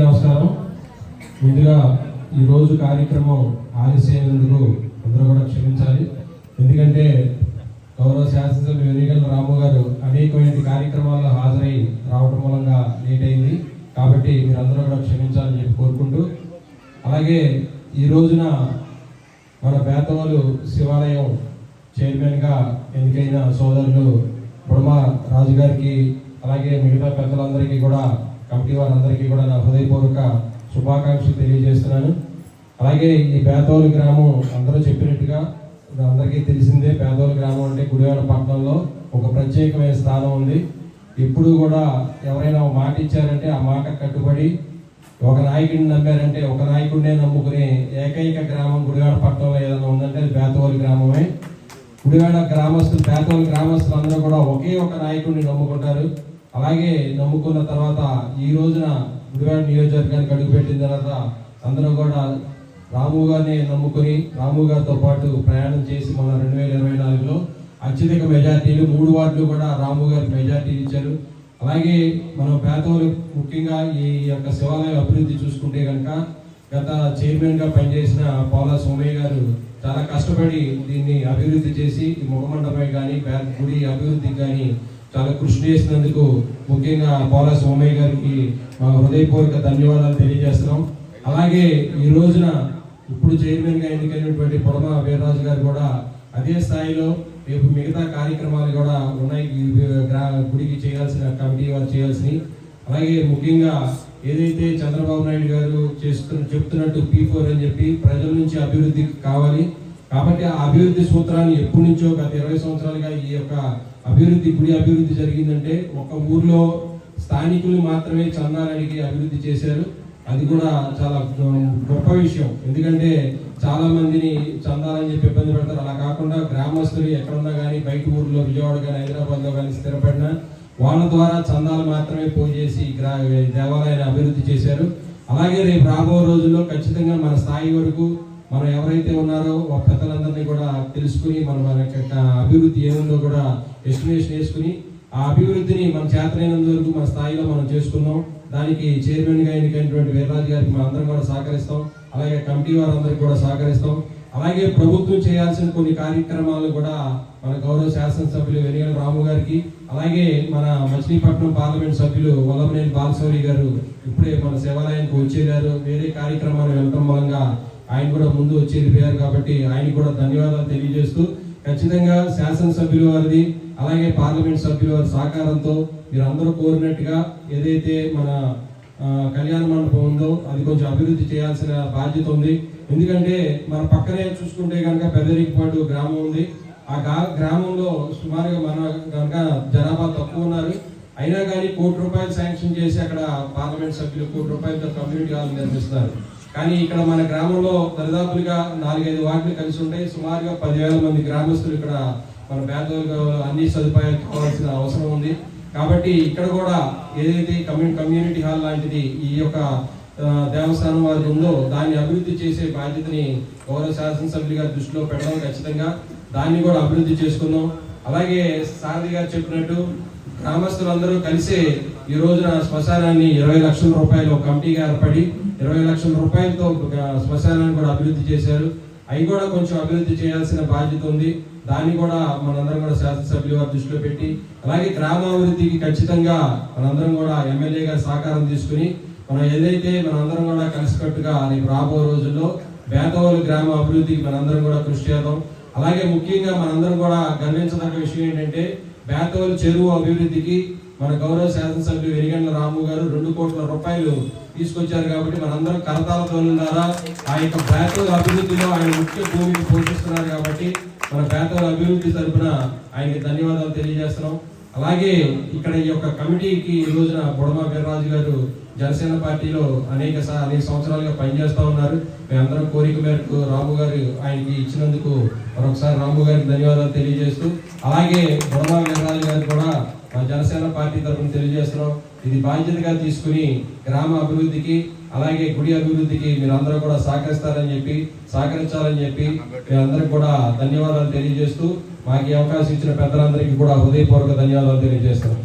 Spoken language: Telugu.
నమస్కారం. ముందుగా ఈరోజు కార్యక్రమం ఆలస్యమైనందుకు అందరూ కూడా క్షమించాలి. ఎందుకంటే గౌరవ శాసనసభ్యులు వెనిగల రాము గారు అనేకమైన కార్యక్రమాల్లో హాజరై రావడం మూలంగా లేట్ అయింది. కాబట్టి మీరందరూ కూడా క్షమించాలని చెప్పి కోరుకుంటూ అలాగే ఈ రోజున మన బేతవాలు శివాలయం చైర్మన్గా ఎన్నికైన సోదరులు బుడమ రాజు గారికి అలాగే మిగతా పెద్దలందరికీ కూడా కమిటీ వారందరికీ కూడా నా హృదయపూర్వక శుభాకాంక్షలు తెలియజేస్తున్నాను. అలాగే ఈ బేతవాలు గ్రామం అందరూ చెప్పినట్టుగా అందరికీ తెలిసిందే పేదోల గ్రామం అంటే గుడివాడ పట్టణంలో ఒక ప్రత్యేకమైన స్థానం ఉంది. ఎప్పుడు కూడా ఎవరైనా మాట ఇచ్చారంటే ఆ మాట కట్టుబడి ఒక నాయకుడిని నమ్మారంటే ఒక నాయకుడినే నమ్ముకునే ఏకైక గ్రామం గుడివాడ పట్టణంలో ఏదైనా ఉందంటే అది పేదవాళ్ళ గ్రామమే. గుడివాడ గ్రామస్తులు పేదవాళ్ళ గ్రామస్తులు అందరూ కూడా ఒకే ఒక నాయకుడిని నమ్ముకుంటారు. అలాగే నమ్ముకున్న తర్వాత ఈ రోజున గుడివాడ నియోజకవర్గానికి అడుగుపెట్టిన తర్వాత అందరూ కూడా రాము గారిని నమ్ముకుని రాము గారితో పాటు ప్రయాణం చేసి మన రెండు వేల ఇరవై నాలుగులో అత్యధిక మెజార్టీలు మూడు వార్డులు కూడా రాము గారికి మెజార్టీ ఇచ్చారు. అలాగే మనం పేదవాళ్ళు ముఖ్యంగా ఈ యొక్క శివాలయం అభివృద్ధి చూసుకుంటే కనుక గత చైర్మన్గా పనిచేసిన పాలా సోమయ్య గారు చాలా కష్టపడి దీన్ని అభివృద్ధి చేసి ఈ ముఖమండపై కానీ గుడి అభివృద్ధికి కానీ చాలా కృషి చేసినందుకు ముఖ్యంగా పాలా సోమయ్య గారికి మా హృదయపూర్వక ధన్యవాదాలు తెలియజేస్తున్నాం. అలాగే ఈ రోజున ఇప్పుడు చైర్మన్గా ఎన్నికైనటువంటి పొడమ వీరరాజు గారు కూడా అదే స్థాయిలో రేపు మిగతా కార్యక్రమాలు కూడా ఉన్నాయి. గుడికి చేయాల్సిన కమిటీ వారు చేయాల్సినవి. అలాగే ముఖ్యంగా ఏదైతే చంద్రబాబు నాయుడు గారు చేస్తున్న చెప్తున్నట్టు పీ ఫోర్ అని చెప్పి ప్రజల నుంచి అభివృద్ధి కావాలి. కాబట్టి ఆ అభివృద్ధి సూత్రాన్ని ఎప్పటి నుంచో గత ఇరవై సంవత్సరాలుగా ఈ యొక్క అభివృద్ధి గుడి అభివృద్ధి జరిగిందంటే ఒక ఊర్లో స్థానికులు మాత్రమే చందాలడిగి అభివృద్ధి చేశారు. అది కూడా చాలా గొప్ప విషయం. ఎందుకంటే చాలా మందిని చందాలని చెప్పి ఇబ్బంది పెడతారు. అలా కాకుండా గ్రామస్తులు ఎక్కడున్నా కానీ బయట ఊర్లో విజయవాడ కానీ హైదరాబాద్లో కానీ స్థిరపడిన వాళ్ళ ద్వారా చందాలు మాత్రమే పోజేసి చేసి గ్రా దేవాలయాన్ని అభివృద్ధి చేశారు. అలాగే రేపు రాబో రోజుల్లో ఖచ్చితంగా మన స్థాయి వరకు మనం ఎవరైతే ఉన్నారో ఆ పెద్దలందరినీ కూడా తెలుసుకుని మనం మన యొక్క అభివృద్ధి ఏముందో కూడా ఎస్టిమేషన్ వేసుకుని ఆ అభివృద్ధిని మన చేతనైనంత వరకు మన స్థాయిలో మనం చేసుకున్నాం. దానికి చైర్మన్గా ఎన్నికైనటువంటి వీర్రాజు గారికి మనం అందరం కూడా సహకరిస్తాం. అలాగే కమిటీ వారందరికీ కూడా సహకరిస్తాం. అలాగే ప్రభుత్వం చేయాల్సిన కొన్ని కార్యక్రమాలు కూడా మన గౌరవ శాసనసభ్యులు వెనిగల రాము గారికి అలాగే మన మచిలీపట్నం పార్లమెంట్ సభ్యులు వల్లభనేని బాలశౌరి గారు ఇప్పుడే మన శివాలయానికి వచ్చేగారు వేరే కార్యక్రమాలు వెళ్ళడం మూలంగా ఆయన కూడా ముందు వచ్చి వెళ్ళిపోయారు కాబట్టి ఆయన కూడా ధన్యవాదాలు తెలియజేస్తూ ఖచ్చితంగా శాసనసభ్యుల వారిది అలాగే పార్లమెంట్ సభ్యుల వారి సహకారంతో మీరు అందరూ కోరినట్టుగా ఏదైతే మన కళ్యాణ మండపం ఉందో అది కొంచెం అభివృద్ధి చేయాల్సిన బాధ్యత ఉంది. ఎందుకంటే మన పక్కనే చూసుకుంటే కనుక పెద్దరికపాటు గ్రామం ఉంది. ఆ గ్రామంలో సుమారుగా మన కనుక జనాభా తక్కువ ఉన్నారు. అయినా కానీ కోటి రూపాయలు శాంక్షన్ చేసి అక్కడ పార్లమెంట్ సభ్యులు కోటి రూపాయలతో కమ్యూనిటీ హాల్ నిర్మిస్తారు కానీ ఇక్కడ మన గ్రామంలో దరిదాపులుగా నాలుగైదు వార్డులు కలిసి ఉంటాయి సుమారుగా పదివేల మంది గ్రామస్తులు ఇక్కడ మన పేదలకు అన్ని సదుపాయాలు కావాల్సిన అవసరం ఉంది. కాబట్టి ఇక్కడ కూడా ఏదైతే కమ్యూ కమ్యూనిటీ హాల్ లాంటిది ఈ యొక్క దేవస్థానం వారికి ఉందో దాన్ని అభివృద్ధి చేసే బాధ్యతని గౌరవ శాసనసభ్యులుగా దృష్టిలో పెట్టడం ఖచ్చితంగా. దాన్ని కూడా అభివృద్ధి చేసుకుందాం. అలాగే సారథి గారు చెప్పినట్టు గ్రామస్తులందరూ కలిసి ఈ రోజున శ్మశానాన్ని ఇరవై లక్షల రూపాయలు ఒక కమిటీగా ఏర్పడి ఇరవై లక్షల రూపాయలతో ఒక శ్మశానాన్ని కూడా అభివృద్ధి చేశారు. అవి కూడా కొంచెం అభివృద్ధి చేయాల్సిన బాధ్యత ఉంది. దాన్ని కూడా మనందరం కూడా శాసనసభ్యులు వారి దృష్టిలో పెట్టి అలాగే గ్రామాభివృద్ధికి ఖచ్చితంగా మనందరం కూడా ఎమ్మెల్యే గారి సహకారం తీసుకుని మనం ఏదైతే మనందరం కూడా కలిసికట్టుగా రేపు రాబో రోజుల్లో బేతవాళ్ళు గ్రామ అభివృద్ధికి మనందరం కూడా కృషి చేద్దాం. అలాగే ముఖ్యంగా మనందరం కూడా గర్వించదగ్గ విషయం ఏంటంటే బేతవల్ చెరువు అభివృద్ధికి మన గౌరవ శాసనసభ్యులు వెరిగండ్ల రాము గారు రెండు కోట్ల రూపాయలు తీసుకొచ్చారు కాబట్టి మనందరం కరతాల ధ్వనుల ద్వారా ఆ యొక్క బేతవాళ్ళ అభివృద్ధిలో ఆయన ముఖ్య భూమికి పోషిస్తున్నారు కాబట్టి మన బేతవాళ్ళ అభివృద్ధి తరఫున ఆయనకి ధన్యవాదాలు తెలియజేస్తున్నాం. అలాగే ఇక్కడ ఈ యొక్క కమిటీకి ఈ రోజున బుడమ వీర్రాజు గారు జనసేన పార్టీలో అనేక సార్ అనేక సంవత్సరాలుగా పనిచేస్తూ ఉన్నారు. మేమందరం కోరిక మేరకు రాము గారు ఆయనకి ఇచ్చినందుకు మరొకసారి రాము గారికి ధన్యవాదాలు తెలియజేస్తూ అలాగే బుడమ వీర్రాజు గారు కూడా మా జనసేన పార్టీ తరఫున తెలియజేస్తున్నాం. ఇది బాధ్యతగా తీసుకుని గ్రామ అభివృద్ధికి అలాగే గుడి అభివృద్ధికి మీరందరూ కూడా సహకరిస్తారని చెప్పి సహకరించాలని చెప్పి మీరందరికి కూడా ధన్యవాదాలు తెలియజేస్తూ మాకు ఈ అవకాశం ఇచ్చిన పెద్దలందరికీ కూడా హృదయపూర్వక ధన్యవాదాలు తెలియజేస్తున్నాం.